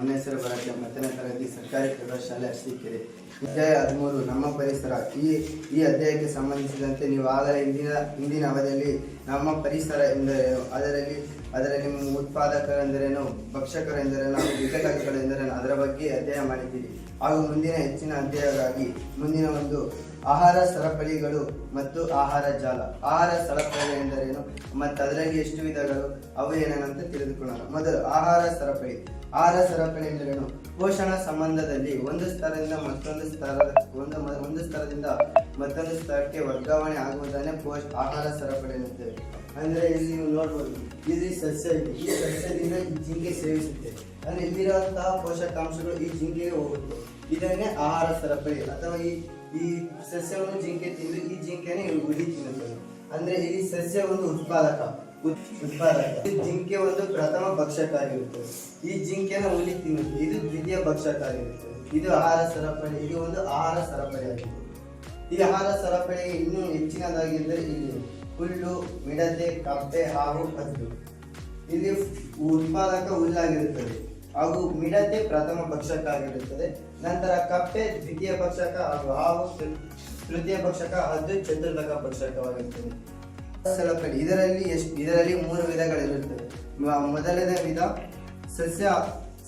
ನಮ್ಮ ಹೆಸರು ಬರಕ್ಕೆ ಮತ್ತನೇ ತರಗತಿ ಸರ್ಕಾರಿ ಪ್ರೌಢಶಾಲೆ ಅರಸೀಕೆರೆ. ಅಧ್ಯಾಯ ಹದಿಮೂರು, ನಮ್ಮ ಪರಿಸರ. ಈ ಈ ಅಧ್ಯಾಯಕ್ಕೆ ಸಂಬಂಧಿಸಿದಂತೆ ನೀವು ಆಗಲೇ ಇಂದಿನ ಇಂದಿನ ಅವಧಿಯಲ್ಲಿ ನಮ್ಮ ಪರಿಸರ ಎಂದರೇನು ಅದರಲ್ಲಿ ಅದರಲ್ಲಿ ನಿಮ್ಮ ಉತ್ಪಾದಕರೆಂದರೇನು ಭಕ್ಷಕರೆಂದರೇನು ಹಾಗೂ ಅದರ ಬಗ್ಗೆ ಅಧ್ಯಯನ ಮಾಡಿದ್ದೀರಿ. ಹಾಗೂ ಮುಂದಿನ ಹೆಚ್ಚಿನ ಅಧ್ಯಾಯಗಳಾಗಿ ಮುಂದಿನ ಒಂದು ಆಹಾರ ಸರಪಳಿಗಳು ಮತ್ತು ಆಹಾರ ಜಾಲ. ಆಹಾರ ಸರಪಳಿ ಎಂದರೇನು ಮತ್ತು ಅದರಲ್ಲಿ ಎಷ್ಟು ವಿಧಗಳು, ಅವು ಏನೇನಂತ ತಿಳಿದುಕೊಳ್ಳೋಣ. ಮೊದಲು ಆಹಾರ ಸರಪಳಿ. ಆಹಾರ ಸರಪಳಿ ಎಂದರೇನು ಪೋಷಣ ಸಂಬಂಧದಲ್ಲಿ ಒಂದು ಸ್ಥಳದಿಂದ ಮತ್ತೊಂದು ಸ್ಥಳ, ಒಂದು ಒಂದು ಸ್ಥಳದಿಂದ ಮತ್ತೊಂದು ಸ್ಥಳಕ್ಕೆ ವರ್ಗಾವಣೆ ಆಗುವುದನ್ನೇ ಪೋಷ ಆಹಾರ ಸರಪಳಿ ಎನ್ನುತ್ತೇವೆ ಅಂದರೆ ಇಲ್ಲಿ ನೀವು ನೋಡ್ಬೋದು, ಇಲ್ಲಿ ಸಸ್ಯ ಇದೆ. ಈ ಸಸ್ಯದಿಂದ ಈ ಜಿಂಕೆ ಸೇವಿಸುತ್ತೆ. ಅಂದರೆ ಇಲ್ಲಿರುವಂತಹ ಪೋಷಕಾಂಶಗಳು ಈ ಜಿಂಕೆಗೆ ಹೋಗುತ್ತೆ. ಇದನ್ನೇ ಆಹಾರ ಸರಪಳಿ ಅಥವಾ ಈ ಈ ಸಸ್ಯವನ್ನು ಜಿಂಕೆ ತಿಂದು ಈ ಜಿಂಕೆನೇ ಹುಲಿ ತಿನ್ನುತ್ತದೆ ಅಂದರೆ ಈ ಸಸ್ಯ ಒಂದು ಉತ್ಪಾದಕ. ಉತ್- ಉತ್ಪಾದಕ. ಜಿಂಕೆ ಒಂದು ಪ್ರಥಮ ಭಕ್ಷಕಾಗಿರುತ್ತದೆ ಈ ಜಿಂಕೆನ ಹುಲಿ ತಿನ್ನುತ್ತೆ ಇದು ದ್ವಿತೀಯ ಭಕ್ಷಕಾಗಿರುತ್ತದೆ ಇದು ಆಹಾರ ಸರಪಳಿ. ಇದು ಒಂದು ಆಹಾರ ಸರಪಳಿ ಆಗಿದೆ ಈ ಆಹಾರ ಸರಪಳಿಗೆ ಇನ್ನೂ ಹೆಚ್ಚಿನದಾಗಿದ್ದರೆ ಇಲ್ಲಿ ಹುಲ್ಲು, ಮಿಡತೆ, ಕಪ್ಪೆ ಹಾಗೂ ಹದ್ದು. ಇಲ್ಲಿ ಉತ್ಪಾದಕ ಹುಲ್ಲಾಗಿರುತ್ತದೆ. ಹಾಗೂ ಮಿಡತೆ ಪ್ರಥಮ ಭಕ್ಷಕ ಆಗಿರುತ್ತದೆ ನಂತರ ಕಪ್ಪೆ ದ್ವಿತೀಯ ಭಕ್ಷಕ ಹಾಗೂ ಹಾವು ತೃತೀಯ ಭಕ್ಷಕ ಹದ್ದು ಚತುರ್ಥಕ ಭಕ್ಷಕವಾಗಿರುತ್ತದೆ ಸರಪಳಿ ಇದರಲ್ಲಿ ಎಷ್ಟು, ಇದರಲ್ಲಿ ಮೂರು ವಿಧಗಳಿರುತ್ತವೆ. ಮೊದಲನೇ ವಿಧ ಸಸ್ಯ,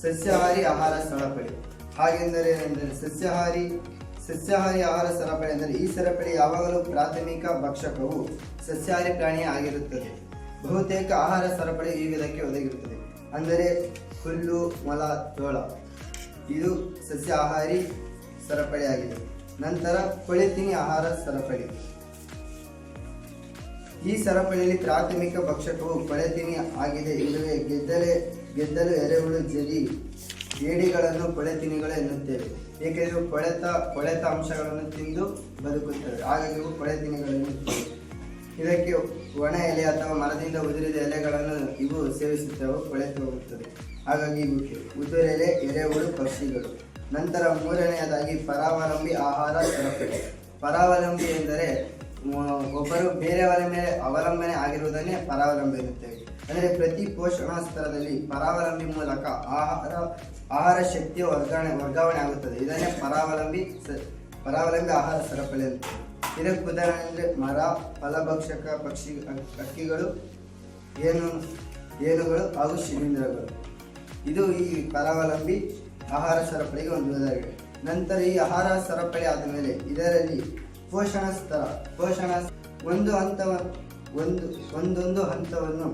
ಸಸ್ಯಾಹಾರಿ ಆಹಾರ ಸರಪಳಿ. ಹಾಗೆಂದರೆ ಏನೆಂದರೆ ಸಸ್ಯಾಹಾರಿ ಸಸ್ಯಾಹಾರಿ ಆಹಾರ ಸರಪಳಿ ಎಂದರೆ ಈ ಸರಪಳಿ ಯಾವಾಗಲೂ ಪ್ರಾಥಮಿಕ ಭಕ್ಷಕವು ಸಸ್ಯಾಹಾರಿ ಪ್ರಾಣಿ ಆಗಿರುತ್ತದೆ. ಬಹುತೇಕ ಆಹಾರ ಸರಪಳಿ ಈ ವಿಧಕ್ಕೆ ಒದಗಿರುತ್ತದೆ. ಅಂದರೆ ಹುಲ್ಲು, ಮೊಲ, ತೋಳ. ಇದು ಸಸ್ಯಾಹಾರಿ ಸರಪಳಿಯಾಗಿದೆ. ನಂತರ ಕೊಳೆತಿನಿ ಆಹಾರ ಸರಪಳಿ. ಈ ಸರಪಳಿಯಲ್ಲಿ ಪ್ರಾಥಮಿಕ ಭಕ್ಷಕವು ಕೊಳೆತಿನಿ ಆಗಿದೆ. ಇಲ್ಲವೇ ಗೆದ್ದಲೆ, ಗೆದ್ದಲು ಎರೆಹುಳು ಜರಿ ಏಡಿಗಳನ್ನು ಕೊಳೆತಿನಿಗಳು ಎನ್ನುತ್ತೇವೆ. ಏಕೆಂದರೆ ಕೊಳೆತ ಕೊಳೆತ ಅಂಶಗಳನ್ನು ತಿಂದು ಬದುಕುತ್ತವೆ. ಹಾಗಾಗಿ ಇವು ಎನ್ನುತ್ತೇವೆ. ಇದಕ್ಕೆ ಒಣ ಎಲೆ ಅಥವಾ ಮರದಿಂದ ಉದುರಿದ ಎಲೆಗಳನ್ನು ಇವು ಸೇವಿಸುತ್ತವೆ ಕೊಳೆತು ಹೋಗುತ್ತದೆ ಹಾಗಾಗಿ ಇವು ಉದುರೆಲೆ ಎರೆಹುಳು, ಪಕ್ಷಿಗಳು. ನಂತರ ಮೂರನೆಯದಾಗಿ ಪರಾವಲಂಬಿ ಆಹಾರ ಸರಪಳಿ. ಪರಾವಲಂಬಿ ಎಂದರೆ ಒಬ್ಬರು ಬೇರೆಯವರ ಮೇಲೆ ಅವಲಂಬನೆ ಆಗಿರುವುದನ್ನೇ ಪರಾವಲಂಬಿ ಎನ್ನುತ್ತೇವೆ. ಅಂದರೆ ಪ್ರತಿ ಪೋಷಣಾ ಸ್ತರದಲ್ಲಿ ಪರಾವಲಂಬಿ ಮೂಲಕ ಆಹಾರ ಆಹಾರ ಶಕ್ತಿಯ ವರ್ಗಾವಣೆ ವರ್ಗಾವಣೆ ಆಗುತ್ತದೆ. ಇದನ್ನೇ ಪರಾವಲಂಬಿ ಸ- ಪರಾವಲಂಬಿ ಆಹಾರ ಸರಪಳಿ ಎನ್ನುತ್ತೇವೆ ಇದಕ್ಕೆ ಉದಾಹರಣೆ ಅಂದರೆ ಮರ, ಫಲಭಕ್ಷಕ ಪಕ್ಷಿ ಹಕ್ಕಿಗಳು ಏನು ಏನುಗಳು ಹಾಗೂ ಶಿಲೀಂಧ್ರಗಳು. ಇದು ಈ ಪರಾವಲಂಬಿ ಆಹಾರ ಸರಪಳಿಗೆ ಒಂದು ಉದಾಹರಣೆ. ನಂತರ ಈ ಆಹಾರ ಸರಪಳಿ ಆದ ಮೇಲೆ ಇದರಲ್ಲಿ ಪೋಷಣ ಸ್ಥಳ ಪೋಷಣ ಒಂದು ಹಂತವ, ಒಂದು, ಒಂದೊಂದು ಹಂತವನ್ನು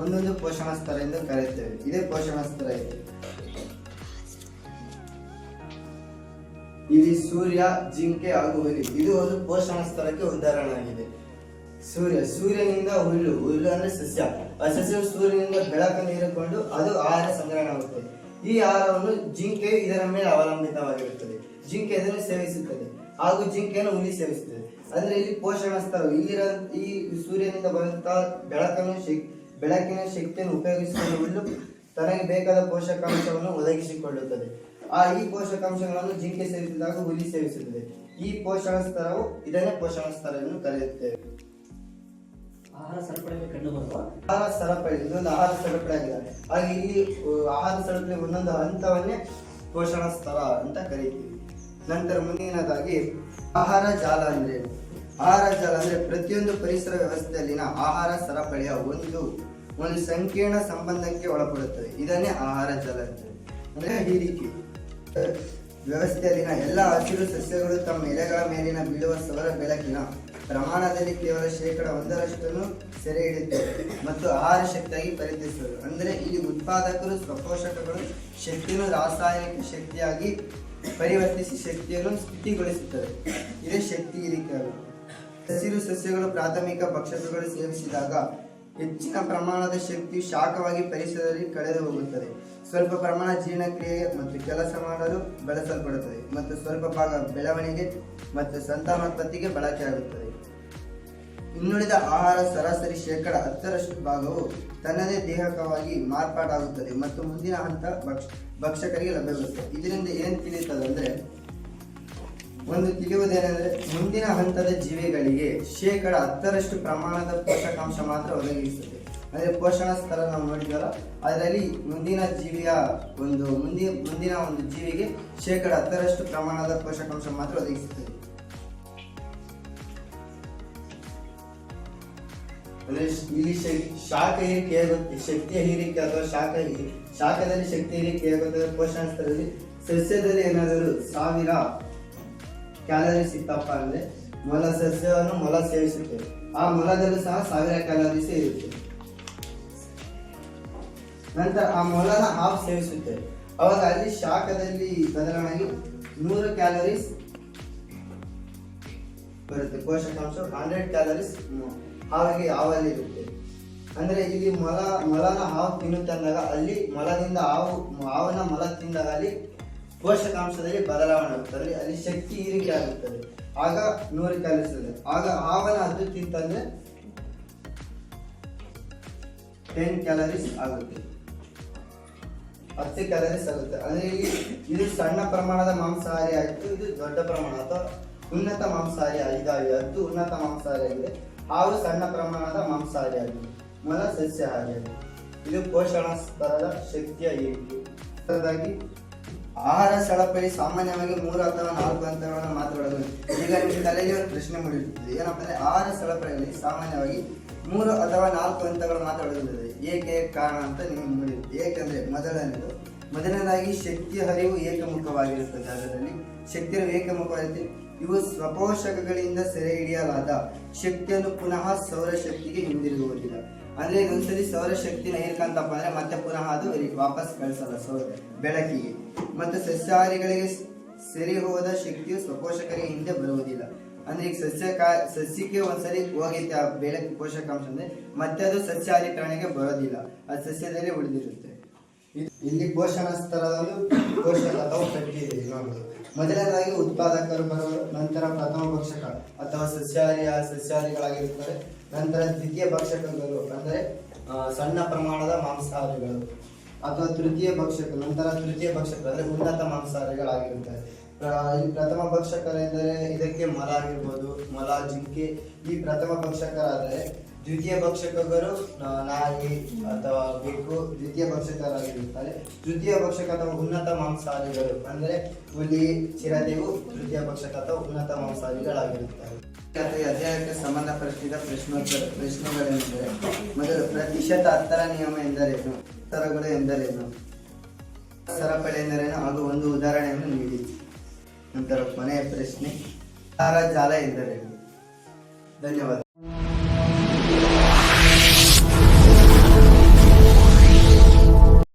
ಒಂದೊಂದು ಪೋಷಣ ಸ್ಥಳ ಎಂದು ಕರೆಯುತ್ತೇವೆ. ಇದೇ ಪೋಷಣ ಸ್ಥಳ ಇದೆ. ಇಲ್ಲಿ ಸೂರ್ಯ, ಜಿಂಕೆ ಹಾಗೂ ಹುಲಿ. ಇದು ಒಂದು ಪೋಷಣ ಸ್ಥಳಕ್ಕೆ ಉದಾಹರಣೆ ಆಗಿದೆ ಸೂರ್ಯ, ಸೂರ್ಯನಿಂದ ಹುಲ್ಲು. ಹುಲ್ಲು ಅಂದ್ರೆ ಸಸ್ಯ. ಆ ಸಸ್ಯವು ಸೂರ್ಯನಿಂದ ಬೆಳಕನ್ನು ಹೀರಿಕೊಂಡು ಅದು ಆಹಾರ ಸಂಗ್ರಹಣೆ ಆಗುತ್ತದೆ ಈ ಆಹಾರವನ್ನು ಜಿಂಕೆ ಇದರ ಮೇಲೆ ಅವಲಂಬಿತವಾಗಿರುತ್ತದೆ. ಜಿಂಕೆ ಇದನ್ನು ಸೇವಿಸುತ್ತದೆ. ಹಾಗೂ ಜಿಂಕೆಯನ್ನು ಹುಲಿ ಸೇವಿಸುತ್ತದೆ. ಅಂದ್ರೆ ಇಲ್ಲಿ ಪೋಷಣ ಸ್ಥಳ ಇಲ್ಲಿರ ಈ ಸೂರ್ಯನಿಂದ ಬರುವಂತಹ ಬೆಳಕನ್ನು ಬೆಳಕಿನ ಶಕ್ತಿಯನ್ನು ಉಪಯೋಗಿಸಿಕೊಂಡು ತನಗೆ ಬೇಕಾದ ಪೋಷಕಾಂಶವನ್ನು ಒದಗಿಸಿಕೊಳ್ಳುತ್ತದೆ. ಆ ಈ ಪೋಷಕಾಂಶಗಳನ್ನು ಜಿಂಕೆ ಸೇವಿಸಿದಾಗ ಹುಲಿ ಸೇವಿಸುತ್ತದೆ. ಈ ಪೋಷಣ ಸ್ತರವು ಇದನ್ನೇ ಪೋಷಣ ಸ್ತರ ಎಂದು ಕರೆಯುತ್ತೇವೆ. ಆಹಾರ ಸರಪಳಿಯಲ್ಲಿ ಕಂಡು ಬರುವ ಆಹಾರ ಸರಪಳಿ ಇದೊಂದು ಆಹಾರ ಸರಪಳಿ ಆಗಿದೆ. ಹಾಗೆ ಇಲ್ಲಿ ಆಹಾರ ಸರಪಳಿ ಒಂದೊಂದು ಹಂತವನ್ನೇ ಪೋಷಣ ಸ್ತರ ಅಂತ ಕರೀತೀವಿ. ನಂತರ ಮುಂದಿನದಾಗಿ ಆಹಾರ ಜಾಲ ಅಂದ್ರೆ? ಆಹಾರ ಜಾಲ ಅಂದ್ರೆ ಪ್ರತಿಯೊಂದು ಪರಿಸರ ವ್ಯವಸ್ಥೆಯಲ್ಲಿನ ಆಹಾರ ಸರಪಳಿಯ ಒಂದು ಒಂದು ಸಂಕೀರ್ಣ ಸಂಬಂಧಕ್ಕೆ ಒಳಪಡುತ್ತದೆ ಇದನ್ನೇ ಆಹಾರ ಜಾಲ ಅಂದ್ರೆ ಹೀರಿಕೆ ರೀತಿ ವ್ಯವಸ್ಥೆಯಲ್ಲಿನ ಎಲ್ಲ ಹಸಿರು ಸಸ್ಯಗಳು ತಮ್ಮ ಎಲೆಗಳ ಮೇಲಿನ ಬೀಳುವ ಸೌರ ಬೆಳಕಿನ ಪ್ರಮಾಣದಲ್ಲಿ ಕೇವಲ ಶೇಕಡ ಒಂದರಷ್ಟನ್ನು ಸೆರೆ ಹಿಡಿಯುತ್ತವೆ ಮತ್ತು ಆಹಾರ ಶಕ್ತಿಯಾಗಿ ಪರಿಚಯಿಸುವುದು ಅಂದರೆ ಇಲ್ಲಿ ಉತ್ಪಾದಕರು, ಸ್ವಪೋಷಕಗಳು ಶಕ್ತಿಯನ್ನು ರಾಸಾಯನಿಕ ಶಕ್ತಿಯಾಗಿ ಪರಿವರ್ತಿಸಿ ಶಕ್ತಿಯನ್ನು ಸ್ಥಿತಿಗೊಳಿಸುತ್ತದೆ. ಇದೇ ಶಕ್ತಿ ಆಗುವುದು. ಹಸಿರು ಸಸ್ಯಗಳು ಪ್ರಾಥಮಿಕ ಭಕ್ಷಕಗಳು ಸೇವಿಸಿದಾಗ ಹೆಚ್ಚಿನ ಪ್ರಮಾಣದ ಶಕ್ತಿಯು ಶಾಖವಾಗಿ ಪರಿಸರದಲ್ಲಿ ಕಳೆದು ಹೋಗುತ್ತದೆ. ಸ್ವಲ್ಪ ಪ್ರಮಾಣ ಜೀರ್ಣಕ್ರಿಯೆಗೆ ಮತ್ತು ಕೆಲಸ ಮಾಡಲು ಬಳಸಲ್ಪಡುತ್ತದೆ ಮತ್ತು ಸ್ವಲ್ಪ ಭಾಗ ಬೆಳವಣಿಗೆ ಮತ್ತು ಸಂತಾನೋತ್ಪತ್ತಿಗೆ ಬಳಕೆಯಾಗುತ್ತದೆ. ಇನ್ನುಳಿದ ಆಹಾರ ಸರಾಸರಿ ಶೇಕಡ ಹತ್ತರಷ್ಟು ಭಾಗವು ತನ್ನದೇ ದೇಹಕವಾಗಿ ಮಾರ್ಪಾಡಾಗುತ್ತದೆ ಮತ್ತು ಮುಂದಿನ ಹಂತ ಭಕ್ಷ, ಭಕ್ಷಕರಿಗೆ ಲಭ್ಯವಿರುತ್ತದೆ. ಇದರಿಂದ ಏನು ತಿಳಿಯುತ್ತದೆ ಅಂದರೆ, ಒಂದು ತಿಳಿಯುವುದೇನೆಂದರೆ, ಮುಂದಿನ ಹಂತದ ಜೀವಿಗಳಿಗೆ ಶೇಕಡ ಹತ್ತರಷ್ಟು ಪ್ರಮಾಣದ ಪೋಷಕಾಂಶ ಮಾತ್ರ ಒದಗಿಸುತ್ತದೆ. ಅಂದರೆ ಪೋಷಣ ಸ್ಥಳ ನಾವು ನೋಡಿದ್ವಲ್ಲ, ಅದರಲ್ಲಿ ಮುಂದಿನ ಜೀವಿಯ ಒಂದು ಮುಂದಿನ ಮುಂದಿನ ಒಂದು ಜೀವಿಗೆ ಶೇಕಡ ಹತ್ತರಷ್ಟು ಪ್ರಮಾಣದ ಪೋಷಕಾಂಶ ಮಾತ್ರ ಒದಗಿಸುತ್ತದೆ. ಅಂದ್ರೆ ಇಲ್ಲಿ ಶಾಖ ಹೀರಿಕೆ ಆಗುತ್ತೆ? ಶಕ್ತಿಯ ಹೀರಿಕೆ ಅಥವಾ ಶಾಖ ಶಾಖದಲ್ಲಿ ಶಕ್ತಿ ಹೀರಿಕೆ ಆಗುತ್ತದೆ ಪೋಷಣಾಸ್ತ್ರದಲ್ಲಿ ಸಸ್ಯದಲ್ಲಿ ಏನಾದರೂ ಸಾವಿರ ಕ್ಯಾಲರಿ ಇತ್ತಪ್ಪ ಅಂದ್ರೆ ಮೊಲ ಸಸ್ಯವನ್ನು ಮೊಲ ಸೇವಿಸುತ್ತೆ. ಆ ಮೊಲದಲ್ಲೂ ಸಹ ಸಾವಿರ ಕ್ಯಾಲರೀಸ್ ಇರುತ್ತೆ. ನಂತರ ಆ ಮೊಲನ ಹಾಫ್ ಸೇವಿಸುತ್ತೆ. ಅವಾಗ ಅಲ್ಲಿ ಶಾಖದಲ್ಲಿ ಬದಲಾವಣೆಗೆ ನೂರು ಕ್ಯಾಲರೀಸ್ ಬರುತ್ತೆ. ಪೋಷಕಾಂಶ ಹಂಡ್ರೆಡ್ ಕ್ಯಾಲರೀಸ್ ಹಾವಿಗೆ ಹಾವಲ್ಲಿರುತ್ತೆ ಅಂದರೆ ಇಲ್ಲಿ ಮೊಲ, ಮೊಲನ ಹಾವು ತಿನ್ನುತ್ತಂದಾಗ ಅಲ್ಲಿ ಮೊಲದಿಂದ ಹಾವು, ಹಾವನ ಮೊಲ ತಿಂದಾಗ ಅಲ್ಲಿ ಪೋಷಕಾಂಶದಲ್ಲಿ ಬದಲಾವಣೆ ಆಗುತ್ತದೆ ಅಲ್ಲಿ ಶಕ್ತಿ ಹೀರಿಕೆ ಆಗುತ್ತದೆ. ಆಗ ನೂರು ಕಲಿಸುತ್ತದೆ. ಆಗ ಹಾವನ ಅದು ತಿಂತಂದ್ರೆ ಟೆನ್ ಕ್ಯಾಲರೀಸ್ ಆಗುತ್ತೆ. ಹತ್ತು ಕ್ಯಾಲರೀಸ್ ಆಗುತ್ತೆ. ಅಂದರೆ ಇಲ್ಲಿ ಇದು ಸಣ್ಣ ಪ್ರಮಾಣದ ಮಾಂಸಾಹಾರಿ ಆಯಿತು ಇದು ದೊಡ್ಡ ಪ್ರಮಾಣ ಅಥವಾ ಉನ್ನತ ಮಾಂಸಾಹಾರಿ ಇದಾಗಿದೆ ಅದು ಉನ್ನತ ಮಾಂಸಾಹಾರಿ ಆಗಿದೆ ಹಾವು ಸಣ್ಣ ಪ್ರಮಾಣದ ಮಾಂಸಾಹಾರಿ ಆಗಿದೆ ಮೊದಲ ಸಸ್ಯಾಹಾರಿ ಆಗಿದೆ ಇದು ಪೋಷಣ ಸ್ತರದ ಶಕ್ತಿಯ ಏರಿಕೆ ಆಹಾರ ಸರಪಳಿ ಸಾಮಾನ್ಯವಾಗಿ ಮೂರು ಅಥವಾ ನಾಲ್ಕು ಹಂತಗಳನ್ನು ಮಾತ್ರ ಈಗ ನಿಮಗೆ ತಲೆಗೆ ಒಂದು ಪ್ರಶ್ನೆ ಮಾಡಿರುತ್ತದೆ. ಏನಪ್ಪ ಅಂದರೆ ಆಹಾರ ಸರಪಳಿಯಲ್ಲಿ ಸಾಮಾನ್ಯವಾಗಿ ಮೂರು ಅಥವಾ ನಾಲ್ಕು ಹಂತಗಳು ಒಳಗೊಂಡಿದೆ. ಏಕೆ ಕಾರಣ ಅಂತ ನಿಮಗೆ ಮೂಡಿರುತ್ತೆ. ಏಕೆಂದರೆ ಮೊದಲನೇದು ಮೊದಲನೇದಾಗಿ ಶಕ್ತಿಯ ಹರಿವು ಏಕಮುಖವಾಗಿರುತ್ತದೆ. ಅದರಲ್ಲಿ ಶಕ್ತಿಯ ಏಕಮುಖವಾಗಿರುತ್ತೆ ಇವು ಸ್ವಪೋಷಕಗಳಿಂದ ಸೆರೆ ಹಿಡಿಯಲಾದ ಶಕ್ತಿಯನ್ನು ಪುನಃ ಸೌರಶಕ್ತಿಗೆ ಹಿಂದಿರುಗುವುದಿಲ್ಲ ಅಂದ್ರೆ ಒಂದ್ಸಲಿ ಸೌರಶಕ್ತಿನ ಹೇರ್ಕಂತಪ್ಪ ಅಂದ್ರೆ ಮತ್ತೆ ಪುನಃ ಅದು ವಾಪಸ್ ಕಳಿಸಲ್ಲ ಸೌರ ಬೆಳಕಿಗೆ. ಮತ್ತು ಸಸ್ಯಾಹಾರಿಗಳಿಗೆ ಸೆರೆ ಹೋದ ಶಕ್ತಿಯು ಸ್ವಪೋಷಕರಿಗೆ ಹಿಂದೆ ಬರುವುದಿಲ್ಲ. ಅಂದ್ರೆ ಈಗ ಸಸ್ಯ ಸಸ್ಯಕ್ಕೆ ಒಂದ್ಸಲಿ ಹೋಗಿತ್ತೆ ಆ ಬೆಳಕು ಪೋಷಕಾಂಶ ಅಂದ್ರೆ ಮತ್ತೆ ಅದು ಸಸ್ಯಾಹಾರಿ ಪ್ರಾಣಿಗೆ ಬರೋದಿಲ್ಲ. ಅದು ಸಸ್ಯದಲ್ಲಿ ಉಳಿದಿರುತ್ತೆ. ಇಲ್ಲಿ ಪೋಷಣ ಸ್ಥಳದಲ್ಲೂ ಪೋಷಕ ಅಥವಾ ಕಟ್ಟಿ ಮೊದಲನೇದಾಗಿ ಉತ್ಪಾದಕರು ಬರುವರು ನಂತರ ಪ್ರಥಮ ಭಕ್ಷಕ ಅಥವಾ ಸಸ್ಯಾಹಾರಿಯ ಸಸ್ಯಾಹಾರಿಗಳಾಗಿರುತ್ತಾರೆ. ನಂತರ ದ್ವಿತೀಯ ಭಕ್ಷಕಗಳು ಅಂದರೆ ಸಣ್ಣ ಪ್ರಮಾಣದ ಮಾಂಸಾಹಾರಿಗಳು ಅಥವಾ ತೃತೀಯ ಭಕ್ಷಕ, ನಂತರ ತೃತೀಯ ಭಕ್ಷಕ ಅಂದರೆ ಉನ್ನತ ಈ ಪ್ರಥಮ ಭಕ್ಷಕರೆಂದರೆ ಇದಕ್ಕೆ ಮಲ ಆಗಿರ್ಬೋದು, ಮಲ, ಜಿಂಕೆ ಈ ಪ್ರಥಮ ಭಕ್ಷಕರಾದರೆ ದ್ವಿತೀಯ ಭಕ್ಷಕರು ನಾ- ನಾಯಿ ಅಥವಾ ಬೆಕ್ಕು ದ್ವಿತೀಯ ಪಕ್ಷಕರಾಗಿರುತ್ತಾರೆ. ತೃತೀಯ ಭಕ್ಷಕ ಅಥವಾ ಉನ್ನತ ಮಾಂಸಾಹಾರಿಗಳು ಅಂದರೆ ಹುಲಿ, ಚಿರತೆಯು ತೃತೀಯ ಭಕ್ಷಕ ಅಥವಾ ಉನ್ನತ ಈ ಅಧ್ಯಾಯಕ್ಕೆ ಸಂಬಂಧಪಟ್ಟಿದ ಪ್ರಶ್ನೋತ್ತರ ಪ್ರಶ್ನೆಗಳೆಂದರೆ, ಮೊದಲು ಪ್ರತಿಶತ ಹತ್ತರ ನಿಯಮ ಎಂದರೇನು? ಉತ್ತರಗಳು ಎಂದರೇನು? ಸರಪಳಿ ಎಂದರೇನು? ಹಾಗೂ ಒಂದು ಉದಾಹರಣೆಯನ್ನು ನೀಡಿ. ನಂತರ ಕೊನೆಯ ಪ್ರಶ್ನೆ ಜಾಲ ಎಂದರೇನು? ಧನ್ಯವಾದ.